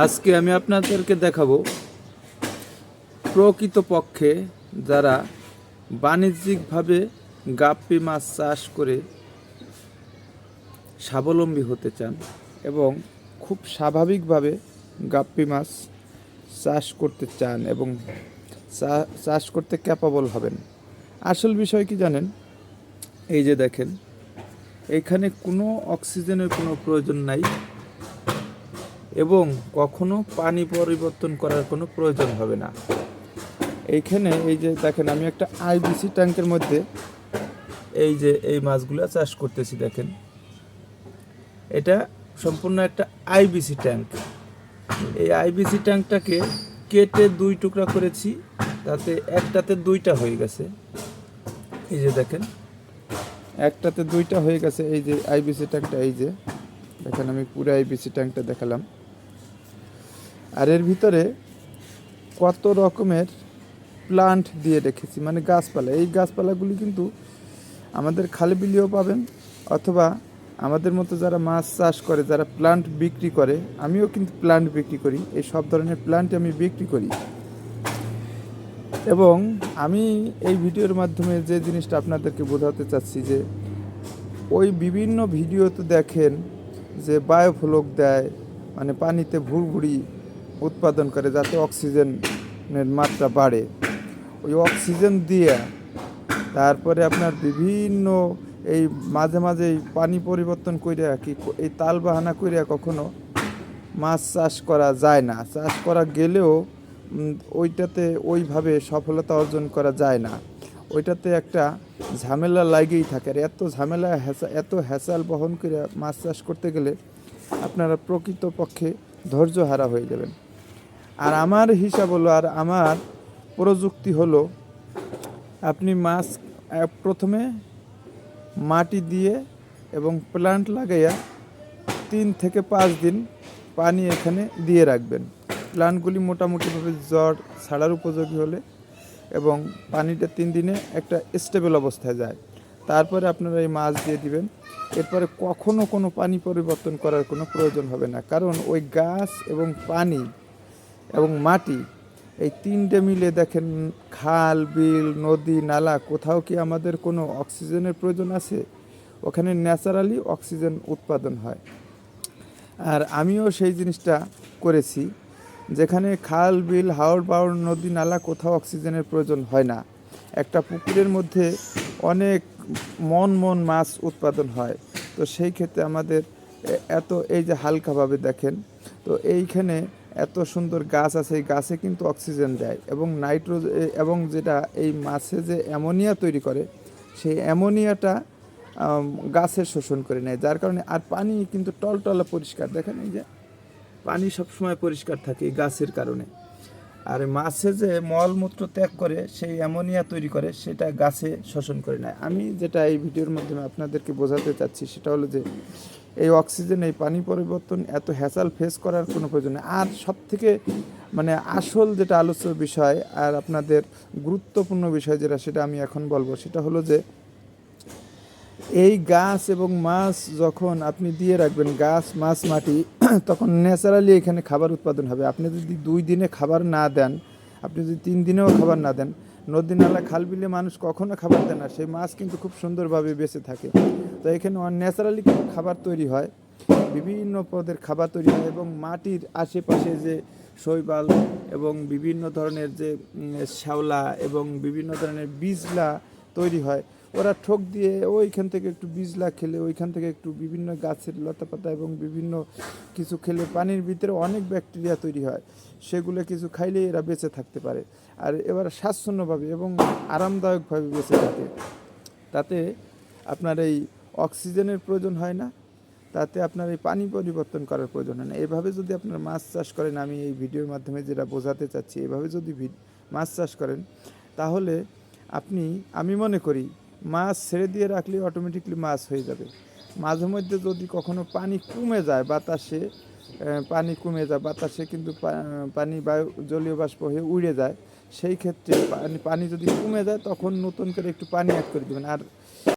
আজকে আমি আপনাদেরকে দেখাবো প্রকৃতপক্ষে যারা বাণিজ্যিকভাবে গাপ্পি মাছ চাষ করে স্বাবলম্বী হতে চান এবং খুব স্বাভাবিকভাবে গাপ্পি মাছ চাষ করতে চান এবং চাষ করতে ক্যাপাবল হবেন। আসল বিষয় কি জানেন? এই যে দেখেন, এখানে কোনো অক্সিজেনের কোনো প্রয়োজন নাই। এবং কখনো পানি পরিবর্তন করার কোনো প্রয়োজন হবে না। এইখানে এই যে দেখেন, আমি একটা আইবিসি ট্যাঙ্কের মধ্যে এই যে এই মাছগুলো চাষ করতেছি, দেখেন। এটা সম্পূর্ণ একটা আইবিসি ট্যাঙ্ক। এই আইবিসি ট্যাঙ্কটাকে কেটে দুই টুকরা করেছি, তাতে একটাতে দুইটা হয়ে গেছে। এই যে দেখেন, একটাতে দুইটা হয়ে গেছে এই যে আইবিসি ট্যাঙ্কটা, এই যে। দেখেন, আমি পুরো আইবিসি ট্যাঙ্কটা দেখালাম। আর এর ভিতরে কত রকমের প্লান্ট দিয়ে রেখেছি মানে গাছপালা। এই গাছপালাগুলি কিন্তু আমাদের খালে বিলিও পাবেন অথবা আমাদের মতো যারা মাছ চাষ করে, যারা প্লান্ট বিক্রি করে, আমিও কিন্তু প্লান্ট বিক্রি করি। এই সব ধরনের প্লান্ট আমি বিক্রি করি। এবং আমি এই ভিডিওর মাধ্যমে যে জিনিসটা আপনাদেরকে বোঝাতে চাচ্ছি যে ওই বিভিন্ন ভিডিওতে দেখেন যে বায়োফ্লক দেয় মানে পানিতে ভুড়ভুড়ি উৎপাদন করে যাতে অক্সিজেনের মাত্রা বাড়ে। ওই অক্সিজেন দিয়ে তারপরে আপনার বিভিন্ন এই মাঝে মাঝে পানি পরিবর্তন কইরা কি এই তাল বাহানা কইরা কখনো মাছ চাষ করা যায় না। চাষ করা গেলেও ওইটাতে ওইভাবে সফলতা অর্জন করা যায় না। ওইটাতে একটা ঝামেলা লাগেই থাকে। আর এত ঝামেলা হ্যাসা এত হ্যাসাল বহন করে মাছ চাষ করতে গেলে আপনারা প্রকৃতপক্ষে ধৈর্য হারা হয়ে যাবেন। আর আমার হিসাব হলো, আর আমার প্রযুক্তি হলো, আপনি মাছ প্রথমে মাটি দিয়ে এবং প্লান্ট লাগাইয়া তিন থেকে পাঁচ দিন পানি এখানে দিয়ে রাখবেন। প্লান্টগুলি মোটামুটিভাবে জ্বর ছাড়ার উপযোগী হলে এবং পানিটা তিন দিনে একটা স্টেবল অবস্থায় যায়। তারপরে আপনারা এই মাছ দিয়ে দিবেন। এরপরে কখনো কোনো পানি পরিবর্তন করার কোনো প্রয়োজন হবে না। কারণ ওই গাছ এবং পানি এবং মাটি। এই তিনটে মিলে দেখেন খাল, বিল, নদী, নালা, কোথাও কি আমাদের কোনো অক্সিজেনের প্রয়োজন আছে? ওখানে ন্যাচারালি অক্সিজেন উৎপাদন হয়। আর আমিও সেই জিনিসটা করেছি, যেখানে খাল, বিল হাওড় বাওড় নদী, নালা কোথাও অক্সিজেনের প্রয়োজন হয় না। একটা পুকুরের মধ্যে অনেক মন মন মাছ উৎপাদন হয়। তো সেই ক্ষেত্রে আমাদের এত এই যে হালকাভাবে দেখেন, তো এইখানে এত সুন্দর গাছ আছে, এই গাছে কিন্তু অক্সিজেন দেয় এবং নাইট্রোজেন এবং যেটা এই মাছে যে অ্যামোনিয়া তৈরি করে, সেই অ্যামোনিয়াটা গাছের শোষণ করে নেয়। যার কারণে আর পানি কিন্তু টলটলা পরিষ্কার। দেখেন এই যে, পানি সবসময় পরিষ্কার থাকে এই গাছের কারণে। আর মাছে যে মলমূত্র ত্যাগ করে, সেই অ্যামোনিয়া তৈরি করে, সেটা গাছে শোষণ করে নেয়। আমি যেটা এই ভিডিওর মাধ্যমে আপনাদেরকে বোঝাতে চাচ্ছি, সেটা হলো যে এই অক্সিজেন, এই পানি পরিবর্তন এত হ্যাসাল ফেস করার কোনো প্রয়োজন নেই। আর সব থেকে মানে আসল যেটা আলোচ্য বিষয় আর আপনাদের গুরুত্বপূর্ণ বিষয় যেটা সেটা আমি এখন বলব, সেটা হলো যে এই গাছ এবং মাছ যখন আপনি দিয়ে রাখবেন, গাছ, মাছ, মাটি, তখন ন্যাচারালি এখানে খাবার উৎপাদন হবে। আপনি যদি দুই দিনে খাবার না দেন, আপনি যদি তিন দিনেও খাবার না দেন নদী নালা খাল বিলে মানুষ কখনো খাবার দেয় না। সেই মাছ কিন্তু খুব সুন্দরভাবে বেঁচে থাকে। তো এখানে ন্যাচারালি খাবার তৈরি হয়। বিভিন্ন পদের খাবার তৈরি হয় এবং মাটির আশেপাশে যে শৈবাল এবং বিভিন্ন ধরনের যে শ্যাওলা এবং বিভিন্ন ধরনের বীজলা তৈরি হয়, ওরা ঠোক দিয়ে ওইখান থেকে একটু বীজলা খেলে, ওইখান থেকে একটু বিভিন্ন গাছের লতাপাতা এবং বিভিন্ন কিছু খেলে পানির ভিতরে অনেক ব্যাকটেরিয়া তৈরি হয়। সেগুলো কিছু খাইলে এরা বেঁচে থাকতে পারে। আর এবার স্বাচ্ছন্দ্যভাবে এবং আরামদায়কভাবে বেঁচে থাকে। তাতে আপনার এই অক্সিজেনের প্রয়োজন হয় না, তাতে আপনার এই পানি পরিবর্তন করার প্রয়োজন হয় না। এভাবে যদি আপনার মাছ চাষ করেন, আমি এই ভিডিওর মাধ্যমে যেটা বোঝাতে চাচ্ছি, এভাবে যদি মাছ চাষ করেন, তাহলে আপনি, আমি মনে করি, মাছ ছেড়ে দিয়ে রাখলে অটোমেটিকলি মাছ হয়ে যাবে। মাঝে মধ্যে যদি কখনো পানি কমে যায়, বাতাসে পানি কমে যায়, বাতাসে কিন্তু পানি বায়ু, জলীয় বাষ্প হয়ে উড়ে যায়, সেই ক্ষেত্রে পানি পানি যদি কমে যায়, তখন নতুন করে একটু পানি অ্যাড করে দেবেন। আর